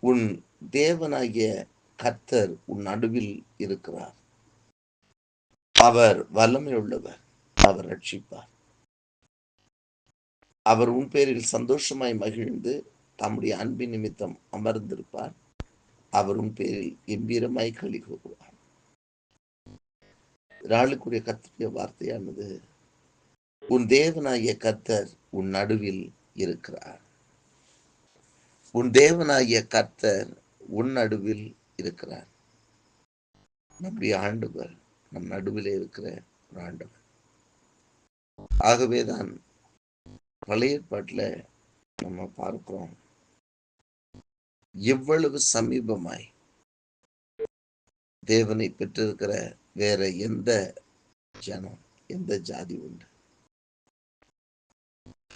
உன் தேவனாகிய கர்த்தர் உன் நடுவில் இருக்கிறார். அவர் வல்லமை உள்ளவர் அவர் ரட்சிப்பார். அவர் உன் பேரில் சந்தோஷமாய் மகிழ்ந்து தம்முடைய அன்பின் நிமித்தம் அமர்ந்திருப்பார். அவர் உன் பேரில் கம்பீரமாய் களி கூறுவார். ராளுக்குரிய கர்த்தருடைய வார்த்தையானது உன் தேவனாகிய கத்தர் உன் நடுவில் இருக்கிறார். உன் தேவனாகிய கர்த்தர் உன் நடுவில் இருக்கிறார். நம்முடைய ஆண்டவர் நம் நடுவிலே இருக்கிற ஒரு ஆண்டவர். ஆகவேதான் பழைய ஏற்பாட்டில் நம்ம பார்க்கிறோம். எவ்வளவு சமீபமாய் தேவனை பெற்றிருக்கிற வேற எந்த ஜனம் எந்த ஜாதி உண்டு?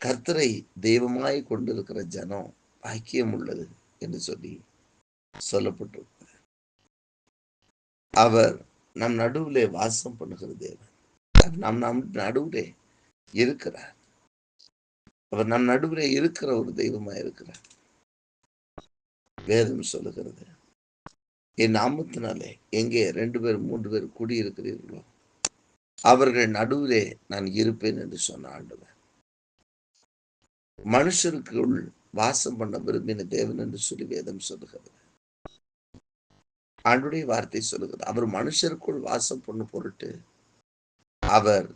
கர்த்தரை தெய்வமாய் கொண்டிருக்கிற ஜனம் பாக்கியம் உள்ளது என்று சொல்லி சொல்லப்பட்டிருக்கிறது. அவர் நம் நடுவிலே வாசம் பண்ணுகிற தேவன். அவர் நம் நம் நடுவிலே இருக்கிறார். அவர் நம் நடுவிலே இருக்கிற ஒரு தெய்வமா இருக்கிறார். வேதம் சொல்லுகிறது என் நாமத்தினாலே எங்கே ரெண்டு பேர் மூன்று பேர் குடியிருக்கிறீர்களோ அவர்கள் நடுவிலே நான் இருப்பேன் என்று சொன்ன ஆண்டவர். மனுஷருக்குள் வாசம் பண்ண விரும்பின தேவன் என்று சொல்லி வேதம் சொல்லுகிறது. ஆண்டுடைய வார்த்தை சொல்லுகிறது. அவர் மனுஷருக்குள் வாசம் பண்ண பொருட்டு அவர்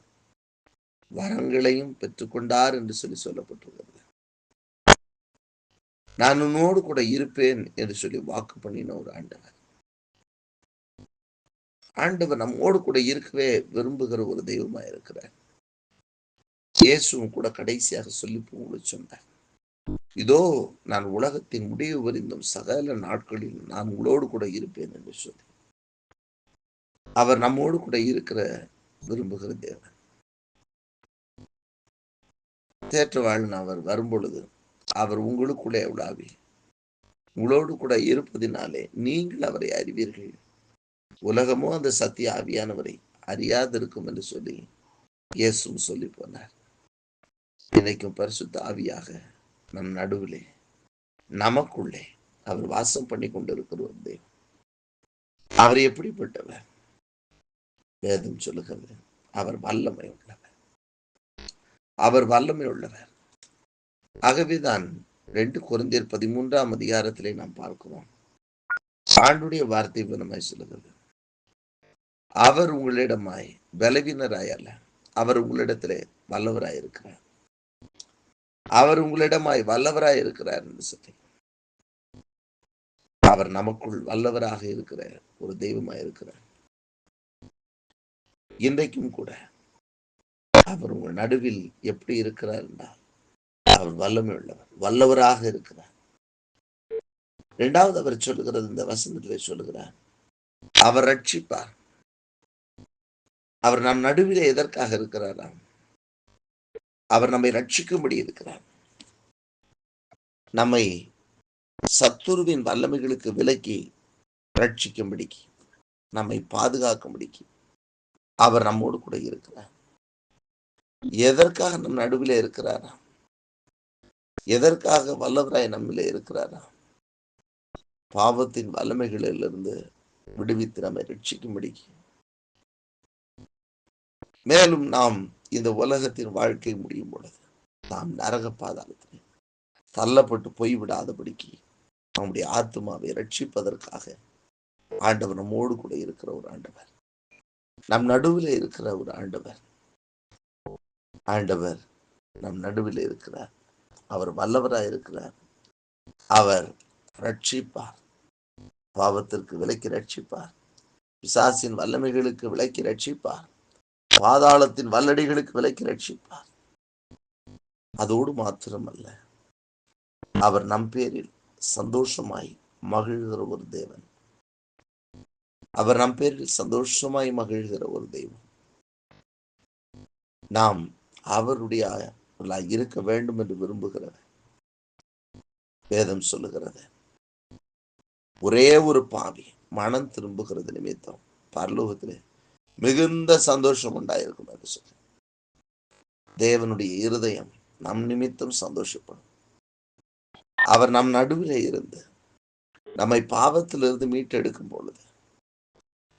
வரங்களையும் பெற்றுக்கொண்டார் என்று சொல்லி சொல்லப்பட்டுள்ளது நான் உன்னோடு கூட இருப்பேன் என்று சொல்லி வாக்கு பண்ணின ஒரு ஆண்டவர். ஆண்டவர் நம்மோடு கூட இருக்கவே விரும்புகிற ஒரு தெய்வமா இருக்கிறார் இயேசுவும் கூட கடைசியாக சொல்லி உங்களுக்கு சொன்னார். இதோ நான் உலகத்தின் முடிவு வரிந்தும் சகல நாட்களில் நான் உங்களோடு கூட இருப்பேன் என்று சொல்லி. அவர் நம்மோடு கூட இருக்கிற விரும்புகிற தேவன். தேற்ற வாழ்ன அவர் வரும்பொழுது அவர் உங்களுக்குள்ளே உலாவி. உங்களோடு கூட இருப்பதினாலே நீங்கள் அவரை அறிவீர்கள். உலகமோ அந்த சத்திய ஆவியானவரை அறியாதிருக்கும் என்று சொல்லி இயேசும் சொல்லி போனார். இன்னைக்கும் பரிசுத்த ஆவியாக நம் நடுவிலே நமக்குள்ளே அவர் வாசம் பண்ணி கொண்டிருக்கிறவர் தெய்வம் அவர் எப்படிப்பட்டவர்? வேதம் சொல்லுகிறது அவர் வல்லமை உள்ளவர். அவர் வல்லமை உள்ளவர். ஆகவேதான் ரெண்டு குறைந்தர் பதிமூன்றாம் அதிகாரத்திலே நாம் பார்க்கிறோம். ஆண்டுடைய வார்த்தை வினமாய் சொல்லுகிறது. அவர் உங்களிடமாய் பலவீனராய் அல்ல அவர் உங்களிடத்திலே வல்லவராய் இருக்கிறார் அவர் உங்களிடமாய் வல்லவராய் இருக்கிறார் என்று அவர் நமக்குள் வல்லவராக இருக்கிற ஒரு தெய்வமாய் இருக்கிறார். இன்றைக்கும் கூட அவர் உங்கள் நடுவில் எப்படி இருக்கிறார் என்றால் அவர் வல்லமை உள்ளவர் வல்லவராக இருக்கிறார். இரண்டாவது அவர் சொல்லுகிறது இந்த வசனத்திலே சொல்லுகிறார் அவர் ரட்சிப்பார். அவர் நம் நடுவிலே எதற்காக இருக்கிறாராம்? அவர் நம்மை ரட்சிக்கும்படி இருக்கிறார். நம்மை சத்துருவின் வல்லமைகளுக்கு விலக்கி ரட்சிக்கும்படிக்கு நம்மை பாதுகாக்கும்படிக்கு அவர் நம்மோடு கூட இருக்கிறார். எதற்காக நம் நடுவில் இருக்கிறாரா? எதற்காக வல்லவராய் நம்மிலே இருக்கிறாரா? பாவத்தின் வல்லமைகளிலிருந்து விடுவித்து நம்மை ரட்சிக்கும்படிக்கு. மேலும் நாம் இந்த உலகத்தின் வாழ்க்கை முடியும் பொழுது நாம் நரக பாதாளத்தில் தள்ளப்பட்டு போய்விடாதபடிக்கு நம்முடைய ஆத்மாவை ரட்சிப்பதற்காக ஆண்டவர் நம்மோடு கூட இருக்கிற ஒரு ஆண்டவர். நம் நடுவில் இருக்கிற ஒரு ஆண்டவர். ஆண்டவர் நம் நடுவில் இருக்கிறார். அவர் வல்லவராக இருக்கிறார். அவர் ரட்சிப்பார் பாவத்திற்கு விலக்கி ரட்சிப்பார் பிசாசின் வல்லமைகளுக்கு விலக்கி ரட்சிப்பார் பாதாளத்தின் வல்லடிகளுக்கு விலக்கி ரட்சிப்பார். அதோடு மாத்திரமல்ல அவர் நம் பேரில் சந்தோஷமாய் மகிழ்கிற ஒரு தேவன். அவர் நம் பேரில் சந்தோஷமாய் மகிழ்கிற ஒரு தெய்வம். நாம் அவருடைய இருக்க வேண்டும் என்று விரும்புகிறவர். வேதம் சொல்லுகிறது ஒரே ஒரு பாவி மனம் திரும்புகிறது நிமித்தம். பரலோகத்திலே மிகுந்த சந்தோஷம் உண்டாயிருக்கும் என்று சொல்லி. தேவனுடைய இருதயம் நம் நிமித்தம் சந்தோஷப்படும். அவர் நம் நடுவில் இருந்து நம்மை பாவத்திலிருந்து மீட்டெடுக்கும் பொழுது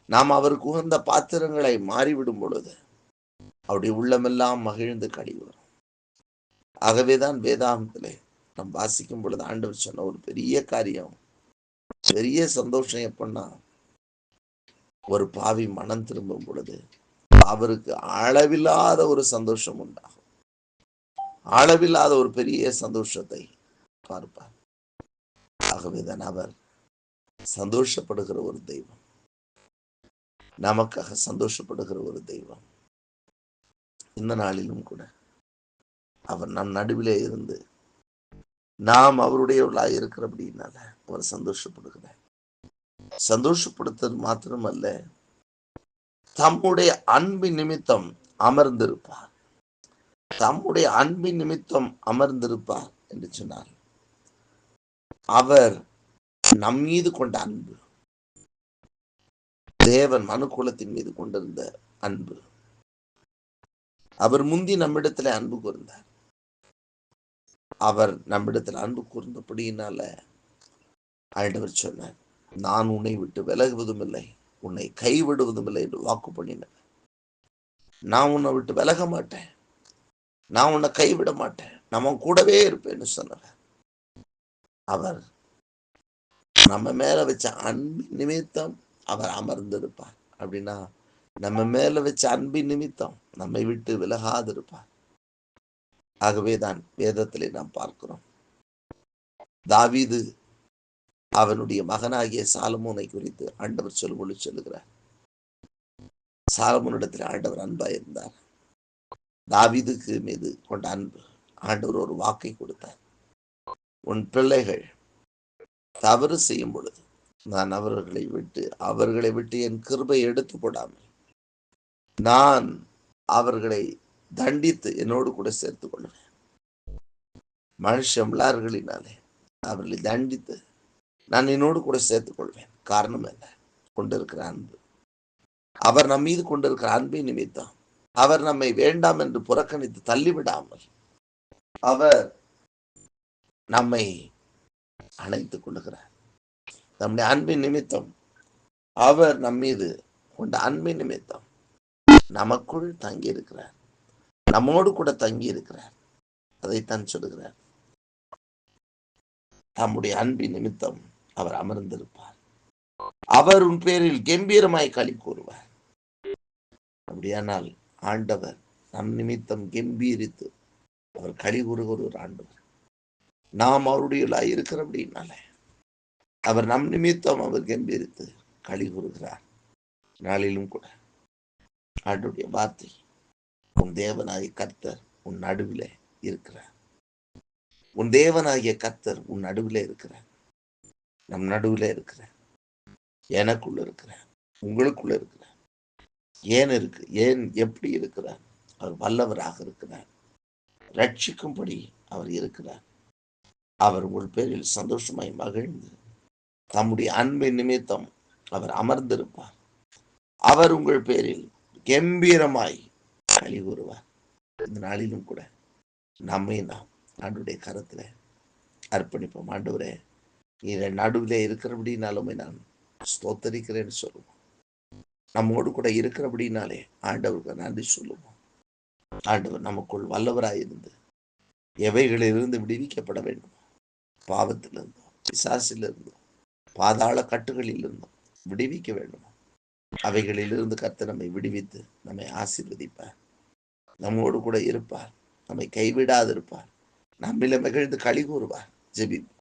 நாம் அவருக்கு உகந்த பாத்திரங்களை மாறிவிடும் பொழுது அவருடைய உள்ளமெல்லாம் மகிழ்ந்து கழிவரும். ஆகவேதான் வேதாந்தத்திலே நாம் வாசிக்கும் பொழுது ஆண்டவர் சொன்ன ஒரு பெரிய காரியம் பெரிய சந்தோஷம் எப்படின்னா ஒரு பாவி மனம் திரும்பும் பொழுது அவருக்கு அளவில்லாத ஒரு சந்தோஷம் உண்டாகும். அளவில்லாத ஒரு பெரிய சந்தோஷத்தை பார்ப்பார். ஆகவேதான் அவர் சந்தோஷப்படுகிற ஒரு தெய்வம். நமக்காக சந்தோஷப்படுகிற ஒரு தெய்வம். இந்த நாளிலும் கூட அவர் நம் நடுவிலே இருந்து நாம் அவருடையவர்களாக இருக்கிறபடினால அவர் சந்தோஷப்படுகிறார். சந்தோஷப்படுத்தது மாத்திரமல்ல. தம்முடைய அன்பின் நிமித்தம் அமர்ந்திருப்பார். தம்முடைய அன்பின் நிமித்தம் அமர்ந்திருப்பார் என்று சொன்னார். அவர் நம் மீது கொண்ட அன்பு. தேவன் மனுக்குலத்தின் மீது கொண்டிருந்த அன்பு. அவர் முந்தி நம்மிடத்துல அன்பு கூர்ந்தார். அவர் நம்மிடத்தில் அன்பு கூர்ந்தபடியினால ஆண்டவர் சொன்னார். நான் உன்னை விட்டு விலகுவதும் இல்லை. உன்னை கைவிடுவதும் இல்லை என்று வாக்கு பண்ணினேன். நான் உன்னை விட்டு விலக மாட்டேன். நான் உன்னை கைவிட மாட்டேன். நம்ம கூடவே இருப்பேன்னு சொன்னவர். அவர் நம்ம மேல வச்ச அன்பின் நிமித்தம் அவர் அமர்ந்திருப்பார். அப்படின்னா நம்ம மேல வச்ச அன்பின் நிமித்தம் நம்மை விட்டு விலகாதிருப்பார். ஆகவே தான் வேதத்திலே நாம் பார்க்கிறோம். தாவீது அவனுடைய மகனாகிய சாலமோனை குறித்து ஆண்டவர் சொல்லும்பொழு சொல்லுகிறார். சாலமோனிடத்தில் ஆண்டவர் அன்பா இருந்தார். தாவிதுக்கு மீது கொண்ட அன்பு ஆண்டவர் ஒரு வாக்கை கொடுத்தார். உன் பிள்ளைகள் தவறு செய்யும் பொழுது நான் அவர்களை விட்டு அவர்களை விட்டு என் கிருபை எடுத்து போடாமல் நான் அவர்களை தண்டித்து என்னோடு கூட சேர்த்துக் கொள்வேன். மனுஷ விளாறுகளினாலே அவர்களை தண்டித்து நான் என்னோடு கூட சேர்த்துக் கொள்வேன் காரணம் என்ன? கொண்டிருக்கிற அன்பு. அவர் நம் மீது கொண்டிருக்கிற அன்பை நிமித்தம். அவர் நம்மை வேண்டாம் என்று புறக்கணித்து தள்ளிவிடாமல் அவர் நம்மை அணைத்துக் கொள்ளுகிறார். நம்முடைய அன்பின் நிமித்தம். அவர் நம் மீது கொண்ட அன்பின் நிமித்தம். நமக்குள் தங்கி இருக்கிறார் நம்மோடு கூட தங்கி இருக்கிறார் அதைத்தான் சொல்லுகிறார். தம்முடைய அன்பின் நிமித்தம். அவர் அமர்ந்திருப்பார். அவர் உன் பேரில் கம்பீரமாய் களி கூறுவார். அப்படியானால் ஆண்டவர் நம் நிமித்தம் கம்பீரித்து அவர் களி கூறுகிற ஒரு ஆண்டவர். நாம் அவருடைய இருக்கிற அப்படின்னால அவர் நம் நிமித்தம் அவர் கம்பீரித்து களி கூறுகிறார். நாளிலும் கூட ஆண்டுடைய வார்த்தை உன் தேவனாகிய கர்த்தர் உன் நடுவில் இருக்கிறார். உன் தேவனாகிய கர்த்தர் உன் நடுவில் இருக்கிறார். நம் நடுவில் இருக்கிற எனக்குள்ள இருக்கிற உங்களுக்குள்ள இருக்கிறேன். ஏன் இருக்கு? ஏன் எப்படி இருக்கிறார்? அவர் வல்லவராக இருக்கிறார். ரட்சிக்கும்படி அவர் இருக்கிறார். அவர் உங்கள் பேரில் சந்தோஷமாய் மகிழ்ந்து தம்முடைய அன்பை நிமித்தம் அவர் அமர்ந்திருப்பார். அவர் உங்கள் பேரில் கம்பீரமாய் களி கூறுவார் இந்த நாளிலும் கூட நம்மை நாம் ஆண்டுடைய கரத்துல அர்ப்பணிப்போம். ஆண்டவரே நீர் நடுவில் இருக்கிறபடினாலுமே நான் ஸ்தோத்தரிக்கிறேன்னு சொல்லுவோம். நம்மோடு கூட இருக்கிறபடினாலே ஆண்டவருக்கு நன்றி சொல்லுவோம். ஆண்டவர் நமக்குள் வல்லவராயிருந்து எவைகளிலிருந்து விடுவிக்கப்பட வேண்டும்? பாவத்திலிருந்தோ பிசாசிலிருந்தோ பாதாள கட்டுகளிலிருந்தும் விடுவிக்க வேண்டும். அவைகளிலிருந்து கர்த்த நம்மை விடுவித்து நம்மை ஆசீர்வதிப்பார். நம்மோடு கூட இருப்பார். நம்மை கைவிடாதிருப்பார். நம்மில மகிழ்ந்து களி கூறுவார். ஜெபிப்போம்.